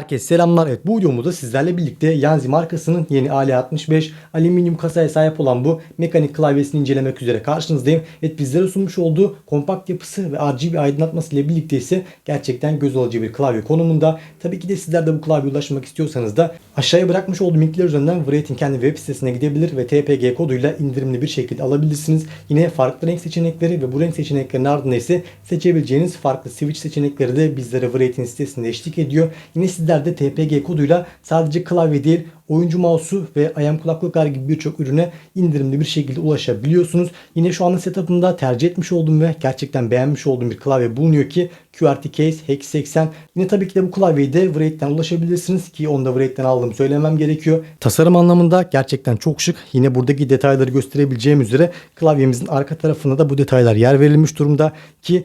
Herkese selamlar. Evet bu videomuzda sizlerle birlikte Yanzi markasının yeni AL65 alüminyum kasaya sahip olan bu mekanik klavyesini incelemek üzere karşınızdayım. Evet bizlere sunmuş olduğu kompakt yapısı ve RGB aydınlatması ile birlikte ise gerçekten göz alıcı bir klavye konumunda. Tabii ki de sizler de bu klavyeye ulaşmak istiyorsanız da aşağıya bırakmış olduğum linkler üzerinden Wraith'in kendi web sitesine gidebilir ve TPG koduyla indirimli bir şekilde alabilirsiniz. Yine farklı renk seçenekleri ve bu renk seçeneklerinin ardında ise seçebileceğiniz farklı switch seçenekleri de bizlere Wraith'in sitesinde eşlik ediyor. Yine sizler de TPG koduyla sadece klavye değil oyuncu mouse'u ve ayağım kulaklıklar gibi birçok ürüne indirimli bir şekilde ulaşabiliyorsunuz. Yine şu anda setup'ımda tercih etmiş olduğum ve gerçekten beğenmiş olduğum bir klavye bulunuyor ki QWERTY Case Hex 80. Yine tabii ki de bu klavyeyi de Wraith'ten ulaşabilirsiniz ki onu da Wraith'ten aldığımı söylemem gerekiyor. Tasarım anlamında gerçekten çok şık. Yine buradaki detayları gösterebileceğim üzere klavyemizin arka tarafında da bu detaylar yer verilmiş durumda ki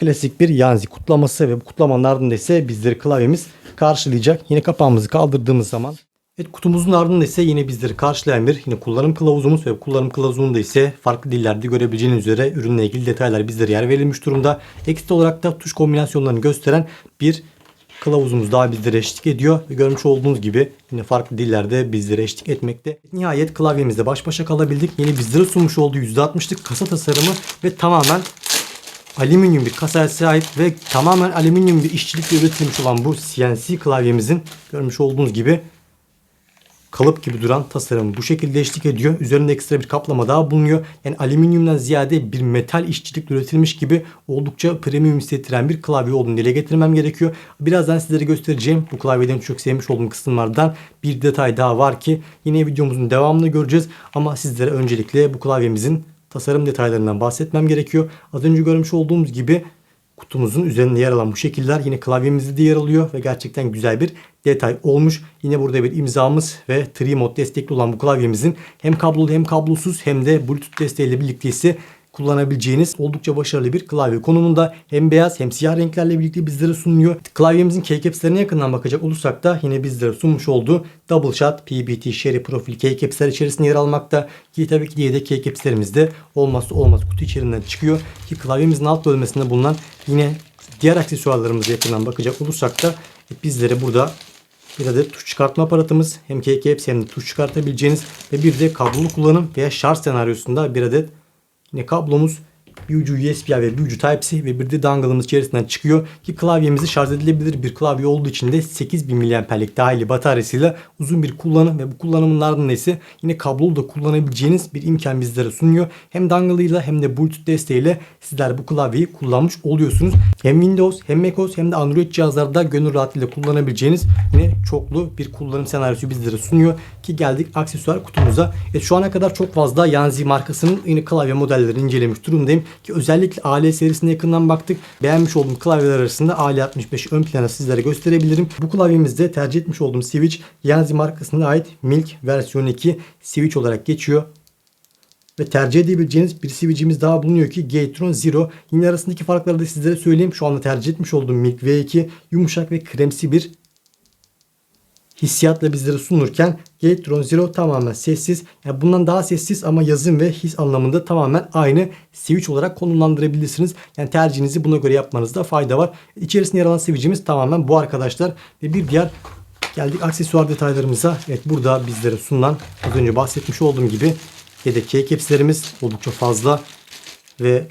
klasik bir Yanzi kutlaması ve bu kutlamanın ardında ise bizleri klavyemiz karşılayacak. Yine kapağımızı kaldırdığımız zaman Evet kutumuzun ardında ise yine bizleri karşılayan bir yine kullanım kılavuzumuz ve kullanım kılavuzunda ise farklı dillerde görebileceğiniz üzere ürünle ilgili detaylar bizlere yer verilmiş durumda. Ekstra olarak da tuş kombinasyonlarını gösteren bir kılavuzumuz daha bizlere eşlik ediyor. Ve görmüş olduğunuz gibi yine farklı dillerde bizlere eşlik etmekte. Nihayet klavyemizde baş başa kalabildik. Yine bizlere sunmuş olduğu %60'lık kasa tasarımı ve tamamen alüminyum bir kasaya sahip ve tamamen alüminyum bir işçilikle üretilmiş olan bu CNC klavyemizin görmüş olduğunuz gibi kalıp gibi duran tasarım bu şekilde eşlik ediyor. Üzerinde ekstra bir kaplama daha bulunuyor. Yani alüminyumdan ziyade bir metal işçilikle üretilmiş gibi oldukça premium hissettiren bir klavye olduğunu dile getirmem gerekiyor. Birazdan sizlere göstereceğim bu klavyeden çok sevmiş olduğum kısımlardan bir detay daha var ki yine videomuzun devamını göreceğiz. Ama sizlere öncelikle bu klavyemizin tasarım detaylarından bahsetmem gerekiyor. Az önce görmüş olduğumuz gibi kutumuzun üzerinde yer alan bu şekiller yine klavyemizde de yer alıyor ve gerçekten güzel bir detay olmuş. Yine burada bir imzamız ve 3 mod destekli olan bu klavyemizin hem kablolu hem kablosuz hem de Bluetooth desteğiyle birlikte ise kullanabileceğiniz oldukça başarılı bir klavye konumunda. Hem beyaz hem siyah renklerle birlikte bizlere sunuyor. Klavyemizin keycapslerine yakından bakacak olursak da yine bizlere sunmuş olduğu Double Shot PBT Sherry profil keycapsler içerisinde yer almakta. Ki tabii ki diye de keycapslerimiz de olmazsa olmaz kutu içerisinden çıkıyor. Ki klavyemizin alt bölmesinde bulunan yine diğer aksesuarlarımıza yakından bakacak olursak da bizlere burada bir adet tuş çıkartma aparatımız hem keycaps hem de tuş çıkartabileceğiniz ve bir de kablolu kullanım veya şarj senaryosunda bir adet Yine kablomuz bir ucu USB ve bir ucu Type-C ve bir de dongle'ımız içerisinden çıkıyor ki klavyemizi şarj edilebilir bir klavye olduğu için de 8000 mAh'lik dahili bataryasıyla uzun bir kullanım ve bu kullanımın ardından ise yine kablolu da kullanabileceğiniz bir imkan bizlere sunuyor. Hem dongle'ıyla hem de Bluetooth desteğiyle sizler bu klavyeyi kullanmış oluyorsunuz. Hem Windows hem macOS hem de Android cihazlarda gönül rahatlığıyla kullanabileceğiniz yine çoklu bir kullanım senaryosu bizlere sunuyor ki geldik aksesuar kutumuza. E, şu ana kadar çok fazla Yanzi markasının yine klavye modellerini incelemiş durumdayım ki özellikle AL serisine yakından baktık. Beğenmiş olduğum klavyeler arasında AL65 ön plana sizlere gösterebilirim. Bu klavyemizde tercih etmiş olduğum switch Yanzi markasına ait Milk versiyon 2 switch olarak geçiyor ve tercih edebileceğiniz bir switch'imiz daha bulunuyor ki Gatron Zero. Yine arasındaki farkları da sizlere söyleyeyim. Şu anda tercih etmiş olduğum Milk V2 yumuşak ve kremsi bir hissiyatla bizlere sunulurken Gatron Zero tamamen sessiz. Yani bundan daha sessiz ama yazım ve his anlamında tamamen aynı switch olarak konumlandırabilirsiniz. Yani tercihinizi buna göre yapmanızda fayda var. İçerisinde yer alan switch'imiz tamamen bu arkadaşlar. Ve bir diğer geldik aksesuar detaylarımıza. Evet burada bizlere sunulan az önce bahsetmiş olduğum gibi yedek keycapslerimiz oldukça fazla ve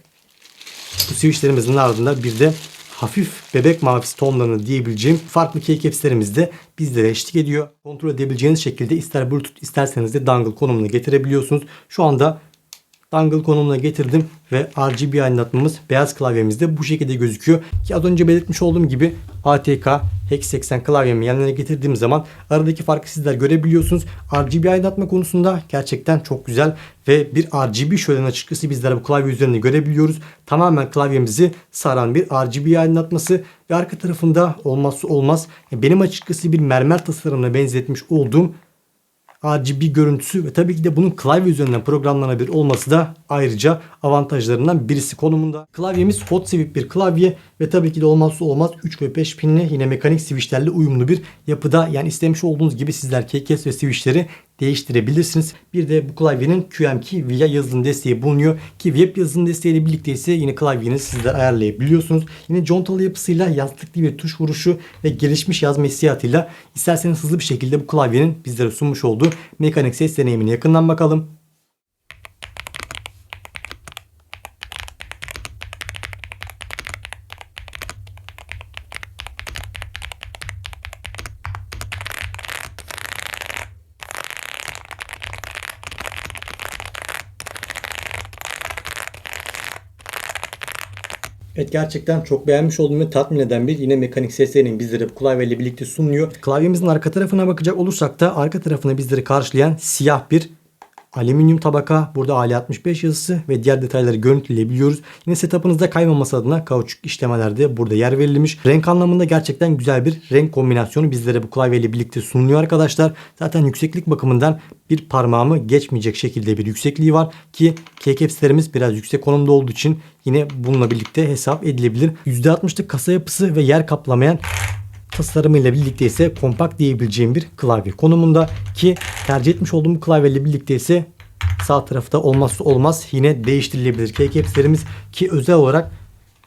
bu switchlerimizin ardında bir de hafif bebek mavisi tonlarını diyebileceğim farklı keycapslerimiz de bizlere eşlik ediyor. Kontrol edebileceğiniz şekilde ister bluetooth isterseniz de dongle konumuna getirebiliyorsunuz. Şu anda dongle konumuna getirdim ve RGB aydınlatmamız beyaz klavyemizde bu şekilde gözüküyor. Ki az önce belirtmiş olduğum gibi ATK Hex 80 klavyemi yanına getirdiğim zaman aradaki farkı sizler görebiliyorsunuz. RGB aydınlatma konusunda gerçekten çok güzel ve bir RGB şölen açıkçası bizler bu klavye üzerinde görebiliyoruz. Tamamen klavyemizi saran bir RGB aydınlatması ve arka tarafında olmazsa olmaz benim açıkçası bir mermer tasarımına benzetmiş olduğum RGB görüntüsü ve tabii ki de bunun klavye üzerinden programlanabilir olması da ayrıca avantajlarından birisi konumunda. Klavyemiz hot swip bir klavye ve tabii ki de olmazsa olmaz 3 ve 5 pinli yine mekanik switchlerle uyumlu bir yapıda. Yani istemiş olduğunuz gibi sizler keycap ve switchleri değiştirebilirsiniz. Bir de bu klavyenin QM2 VIA yazılım desteği bulunuyor ki web yazılım desteğiyle birlikte ise yine klavyeni sizler ayarlayabiliyorsunuz. Yine contalı yapısıyla yastıklı bir tuş vuruşu ve gelişmiş yazma hissiyatıyla isterseniz hızlı bir şekilde bu klavyenin bizlere sunmuş olduğu mekanik ses deneyimini yakından bakalım. Evet gerçekten çok beğenmiş olduğum ve tatmin eden bir yine mekanik seslerinin bizlere bu klavyeyle birlikte sunuluyor. Klavyemizin arka tarafına bakacak olursak da arka tarafına bizleri karşılayan siyah bir alüminyum tabaka. Burada Ali65 yazısı ve diğer detayları görüntüleyebiliyoruz. Yine setup'ınızda kaymaması adına kauçuk işlemeler de burada yer verilmiş. Renk anlamında gerçekten güzel bir renk kombinasyonu bizlere bu klavyeyle birlikte sunuluyor arkadaşlar. Zaten yükseklik bakımından bir parmağımı geçmeyecek şekilde bir yüksekliği var ki keycaps'lerimiz biraz yüksek konumda olduğu için yine bununla birlikte hesap edilebilir. %60'lık kasa yapısı ve yer kaplamayan tasarımıyla birlikte ise kompakt diyebileceğim bir klavye konumunda ki tercih etmiş olduğum bu klavyeyle birlikte ise sağ tarafta olmazsa olmaz yine değiştirilebilir keycaps'lerimiz ki özel olarak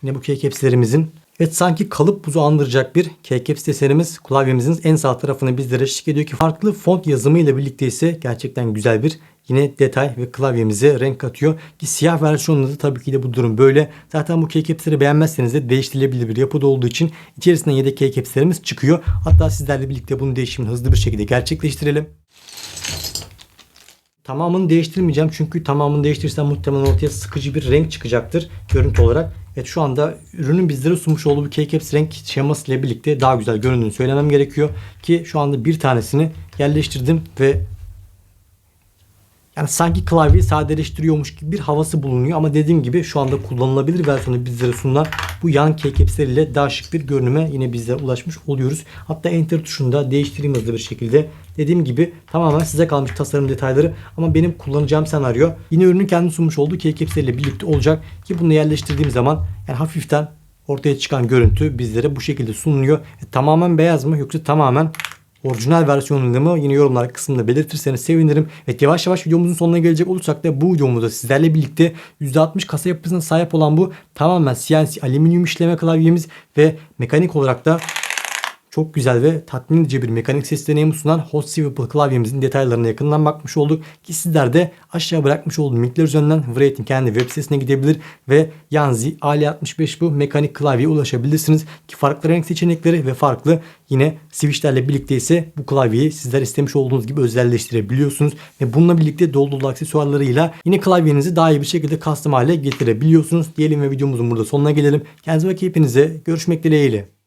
yine bu keycaps'lerimizin Evet sanki kalıp buzu andıracak bir keycaps desenimiz klavyemizin en sağ tarafını bizlere eşlik ediyor ki farklı font yazımı ile birlikte ise gerçekten güzel bir yine detay ve klavyemize renk katıyor. Ki siyah versiyonunda da tabii ki de bu durum böyle. Zaten bu keycaps'leri beğenmezseniz de değiştirilebilir bir yapıda olduğu için içerisinde yedek keycaps'lerimiz çıkıyor. Hatta sizlerle birlikte bunun değişimini hızlı bir şekilde gerçekleştirelim. Tamamını değiştirmeyeceğim çünkü tamamını değiştirirsem muhtemelen ortaya sıkıcı bir renk çıkacaktır görüntü olarak. Evet şu anda ürünün bizlere sunmuş olduğu bu Keycaps renk şeması ile birlikte daha güzel göründüğünü söylemem gerekiyor. Ki şu anda bir tanesini yerleştirdim ve yani sanki klavyeyi sadeleştiriyormuş gibi bir havası bulunuyor ama dediğim gibi şu anda kullanılabilir versiyonu bizlere sunulan bu yan keycapsler ile daha şık bir görünüme yine bizlere ulaşmış oluyoruz. Hatta enter tuşunu da değiştireyim hızlı bir şekilde. Dediğim gibi tamamen size kalmış tasarım detayları ama benim kullanacağım senaryo yine ürünün kendi sunmuş olduğu keycapsler ile birlikte olacak ki bunu yerleştirdiğim zaman yani hafiften ortaya çıkan görüntü bizlere bu şekilde sunuluyor. E, tamamen beyaz mı yoksa tamamen orijinal versiyonunu yine yorumlar kısmında belirtirseniz sevinirim. Ve yavaş yavaş videomuzun sonuna gelecek olursak da bu videomuzda sizlerle birlikte %60 kasa yapısına sahip olan bu tamamen CNC alüminyum işleme klavyemiz ve mekanik olarak da çok güzel ve tatmin edici bir mekanik ses deneyimi sunan Hot Swivel klavyemizin detaylarına yakından bakmış olduk. Ki sizler de aşağı bırakmış olduğum linkler üzerinden Wraith'in kendi web sitesine gidebilir ve Yanzi Ali65 bu mekanik klavyeye ulaşabilirsiniz. Ki farklı renk seçenekleri ve farklı yine switchlerle birlikte ise bu klavyeyi sizler istemiş olduğunuz gibi özelleştirebiliyorsunuz. Ve bununla birlikte dolu dolu aksesuarlarıyla yine klavyenizi daha iyi bir şekilde custom hale getirebiliyorsunuz. Diyelim ve videomuzun burada sonuna gelelim. Kendinize ve hepinize görüşmek dileğiyle.